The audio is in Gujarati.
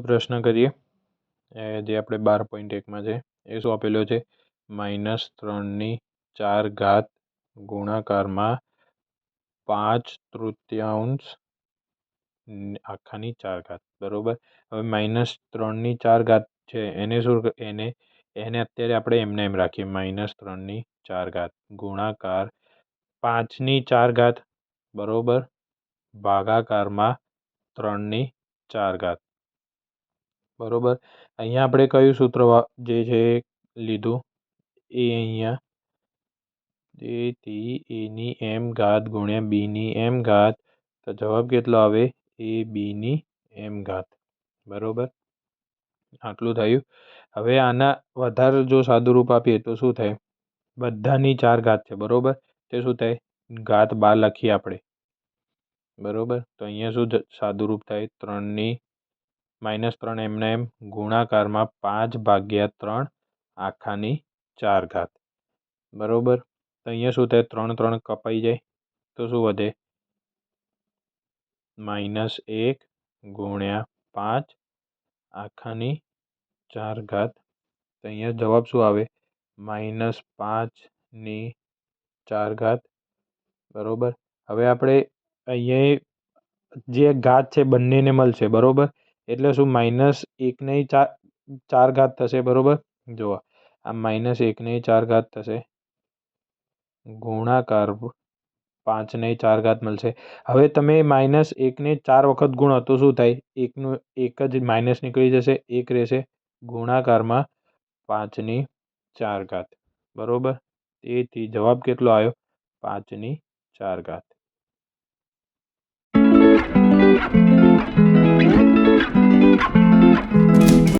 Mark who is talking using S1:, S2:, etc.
S1: પ્રશ્ન કરીએ. એ જે આપણે બાર પોઈન્ટ એકમાં છે, એ શું આપેલો છે? માઇનસ ત્રણની ચાર ઘાત ગુણાકારમાં પાંચ તૃતીયાંશ ન- આખાની ચાર ઘાત. બરોબર? હવે માઇનસ ત્રણની ચાર ઘાત છે, એને શું ક- એને એને અત્યારે આપણે એમને એમ રાખીએ. માઇનસ ત્રણની ચાર ઘાત ગુણાકાર પાંચની ચાર ઘાત. બરોબર? ભાગાકારમાં ત્રણની ચાર ઘાત. બરોબર? અહીંયા આપણે કયું સૂત્ર જે છે લીધું? એ અહીંયા. તેથી એની એમ ઘાત ગુણ્યા બીની એમ ઘાત. તો જવાબ કેટલો આવે? એ બીની એમ ઘાત. બરોબર? આટલું થયું. હવે આના વધારે જો સાદુરૂપ આપીએ તો શું થાય? બધાની ચાર ઘાત છે. બરોબર? તે શું થાય? ઘાત બાર લખીએ આપણે. બરોબર? તો અહીંયા શું સાદુરૂપ થાય? ત્રણની માઇનસ ત્રણ એમને એમ ગુણાકારમાં પાંચ ભાગ્યા ત્રણ આખાની ચાર ઘાત. બરોબર? તો અહીંયા શું થાય? ત્રણ ત્રણ કપાઈ જાય. તો શું વધે? માઇનસ એક ગુણ્યા પાંચ આખાની ચાર ઘાત. તો અહીંયા જવાબ શું આવે? માઇનસ પાંચની ચાર ઘાત. બરોબર? હવે આપણે અહીંયા જે ઘાત છે બંનેને મળશે. બરોબર? એટલે શું માઇનસ એકને ચાર ચાર ઘાત થશે, બરોબર? જુઓ, આ માઇનસ એકને ચાર ઘાત થશે. ગુણાકાર પાંચને ચાર ઘાત મળશે. હવે તમે માઇનસ એકને ચાર વખત ગુણો, તો શું થાય? એકનું, એક જ માઇનસ નીકળી જશે, એક રહેશે. ગુણાકારમાં પાંચની ચાર ઘાત, બરોબર? તેથી જવાબ કેટલો આવ્યો? પાંચની ચાર ઘાત.